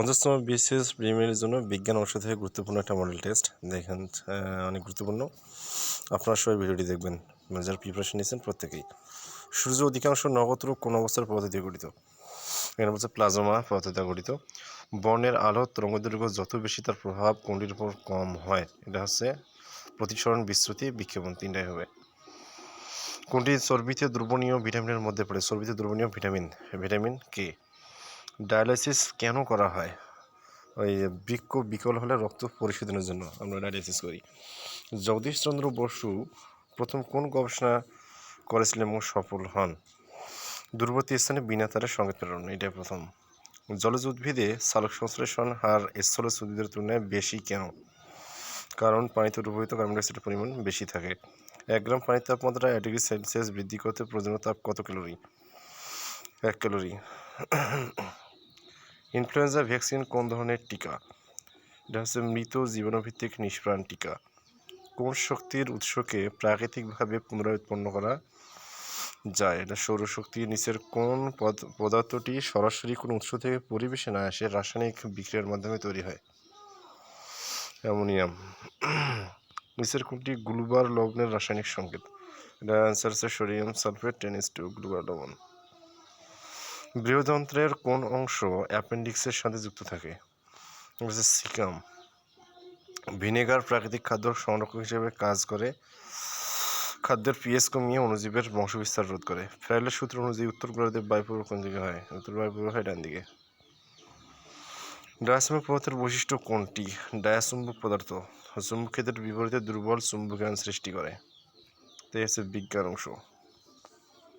পঞ্চাশতম BCS প্রিমিয়ারের জন্য বিজ্ঞান অংশ থেকে গুরুত্বপূর্ণ একটা মডেল টেস্ট দেখেন অনেক গুরুত্বপূর্ণ। আপনারা সবাই ভিডিওটি দেখবেন। যারা প্রিপারেশন নিয়েছেন প্রত্যেকেই। সূর্য অধিকাংশ নগত্র কোন অবস্থার পদ্ধতি গঠিত? এখানে বলছে প্লাজমা পদ্ধতি গঠিত। বর্ণের আলো তরঙ্গদৈর্ঘ্য যত বেশি তার প্রভাব কোনটির উপর কম হয়? এটা হচ্ছে প্রতিসরণ বিশ্রুতি বিক্ষেপণ তিনটাই হবে। কোনটি চর্বিতে দ্রবণীয় ভিটামিনের মধ্যে পড়ে? চর্বিতে দ্রবণীয় ভিটামিন ভিটামিন কে ডায়ালাইসিস কেন করা হয়? ওই বৃক্ষ বিকল হলে রক্ত পরিশোধনের জন্য আমরা ডায়ালাইসিস করি। জগদীশচন্দ্র বসু প্রথম কোন গবেষণা করেছিলেন এবং সফল হন? দূরবর্তী স্থানে বিনা তারের সংকেত প্রেরণ, এটাই প্রথম। জলজ উদ্ভিদে সালোক সংশ্লেষণ হার স্থলজ উদ্ভিদের তুলনায় বেশি কেন? কারণ পানিতে দ্রবীভূত কার্বন ডাইঅক্সাইডের পরিমাণ বেশি থাকে। এক গ্রাম পানির তাপমাত্রা এক ডিগ্রি সেলসিয়াস বৃদ্ধি করতে প্রয়োজনীয় তাপ কত ক্যালোরি? এক ক্যালোরি। ইনফ্লুয়েঞ্জা ভ্যাকসিন কোন ধরনের টিকা? এটা হচ্ছে মৃত জীবাণুভিত্তিক নিষ্প্রাণ টিকা। কোন শক্তির উৎসকে প্রাকৃতিকভাবে পুনরায় উৎপন্ন করা যায়? এটা সৌরশক্তি নিচের কোন পদ- পদার্থটি সরাসরি কোনো উৎস থেকে পরিবেশে না আসে, রাসায়নিক বিক্রিয়ার মাধ্যমে তৈরি হয়? অ্যামোনিয়াম। নিচের কোনটি গ্লুবার লবণের রাসায়নিক সংকেত? এটা অ্যান্সার হচ্ছে সোডিয়াম সালফেট টেনিস টু গ্লুবার লবণ। বৃহদন্ত্রের কোন অংশ অ্যাপেন্ডিক্সের সাথে যুক্ত থাকে? সিকাম। ভিনেগার প্রাকৃতিক খাদ্য সংরক্ষক হিসেবে কাজ করে। খাদ্যের পিএস কমিয়ে অণুজীবের বংশবিস্তার রোধ করে। ফ্রাইলের সূত্র অনুযায়ী উত্তর গোলার্ধে বায়ুপূর্ব কোন দিকে হয়? উত্তর বায়ুপূর্ব হয় ডান দিকে। ডায়াসমিক পদার্থের বৈশিষ্ট্য কোনটি? ডায়াচুম্বক পদার্থ চুম্বক ক্ষেত্রের বিপরীতে দুর্বল চুম্বকায়ন সৃষ্টি করে। তো এই হচ্ছে বিজ্ঞান অংশ।